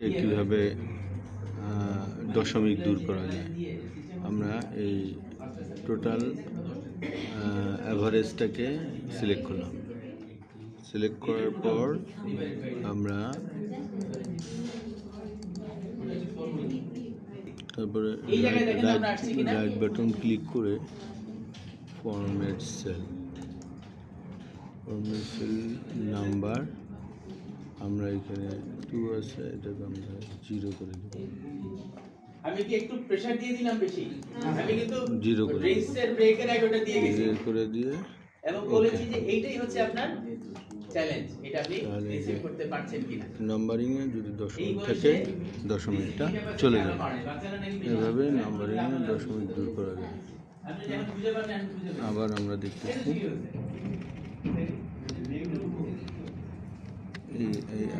কীভাবে দশমিক দূর করা যায়। আমরা এই টোটাল অ্যাভারেজটাকে সিলেক্ট করলাম। সিলেক্ট করার পর আমরা তারপরে? রাইট বাটন ক্লিক করে format cell format cell number আমরা এখানে টু আছে এটাকে আমরা জিরো করে দেবো। আমি কি একটু প্রেসার দিয়ে দিলাম বেশি? আমি কিন্তু Zero করে। রেসের ব্রেকের আগে ওটা দিয়ে গেছি। জিরো করে দিয়ে এবং বলেছি যে এইটাই হচ্ছে আপনার চ্যালেঞ্জ এটা আপনি তাহলে রিসিভ করতে পারছেন কিনা। নাম্বারিংয়ে যদি দশমিক থাকে দশমিকটা চলে যাবে বাচ্চারা নাকি বেশি এভাবে দশমিক দূর করা যায়। আবার আমরা দেখতেছি।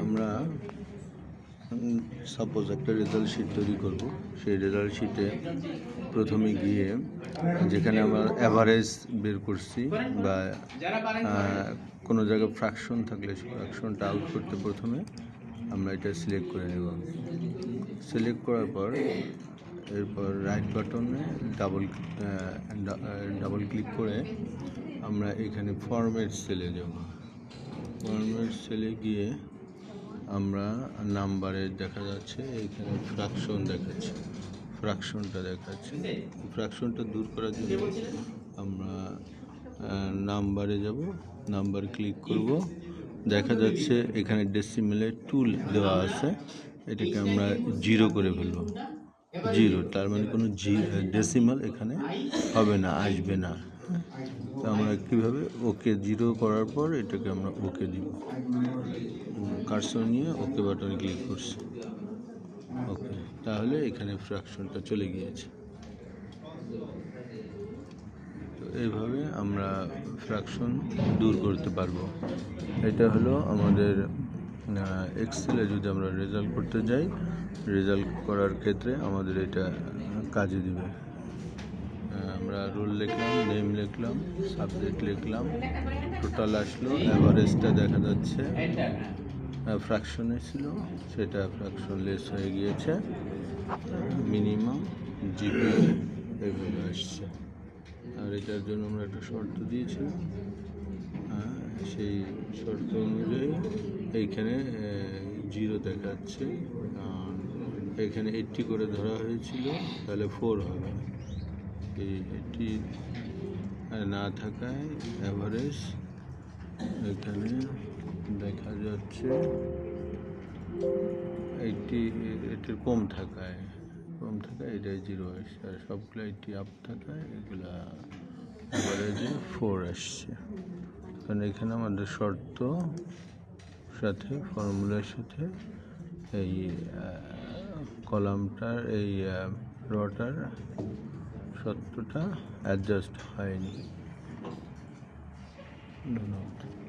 আমরা সাপোজ একটা রেজাল্ট শিট তৈরি করব। সেই রেজাল্ট শিটে প্রথমে গিয়ে যেখানে আমরা অ্যাভারেজ বের করছি বা কোনো জায়গায় ফ্র্যাকশন থাকলে সেই ফ্র্যাকশনটা আউট করতে প্রথমে আমরা এটা সিলেক্ট করে নেব। সিলেক্ট করার পর এরপর রাইট বাটনে ডাবল ডাবল ক্লিক করে আমরা এখানে ফরম্যাট সেলে যাব। ফরম্যাট সেলে গিয়ে আমরা নাম্বারে দেখা যাচ্ছে, এখানে ফ্র্যাকশন দেখাচ্ছে। ফ্র্যাকশনটা দেখাচ্ছে। ফ্র্যাকশনটা দূর করার জন্য আমরা নাম্বারে যাব, নাম্বার ক্লিক করব। দেখা যাচ্ছে এখানে ডেসিমেলে টুল দেওয়া আছে, এটাকে আমরা জিরো করে ফেলব। জিরো তার মানে কোনো জি ডেসিমাল এখানে হবে না, আসবে না। তো আমরা কীভাবে ওকে জিরো করার পর এটাকে আমরা ওকে দিব? কারসর নিয়ে ওকে বাটনে ক্লিক করছি? ওকে তাহলে এখানে ফ্র্যাকশনটা চলে গিয়েছে। তো এইভাবে আমরা ফ্র্যাকশন দূর করতে পারব। এটা হলো আমাদের এক্সেলে যদি আমরা রেজাল্ট করতে যাই রেজাল্ট করার ক্ষেত্রে আমাদের এটা কাজে দিবে। আমরা রোল লিখলাম নেম লিখলাম সাবজেক্ট লিখলাম টোটাল আসলো অ্যাভারেজটা দেখা যাচ্ছে ফ্র্যাকশনে ছিল, সেটা ফ্র্যাকশন লেস হয়ে গিয়েছে মিনিমাম জিপি এগুলো আসছে। আর এটার জন্য আমরা একটা শর্ত দিয়েছিলাম। সেই শর্ত অনুযায়ী এইখানে জিরো দেখাচ্ছে। আর এখানে এইটটি করে ধরা হয়েছিল, তাহলে ফোর হবে। এই এইটটি না থাকায় অ্যাভারেজ এখানে দেখা যাচ্ছে এইটটি এটির কম থাকায়। কম থাকায় এটাই জিরো আসছে। আর সবগুলো এইটটি আপ থাকায়, এগুলা অ্যাভারেজে ফোর আসছে। কারণ এখানে আমাদের শর্ত সাথে ফর্মুলার সাথে এই কলামটার এই রটার সত্যটা অ্যাডজাস্ট হয়নি। ধন্যবাদ।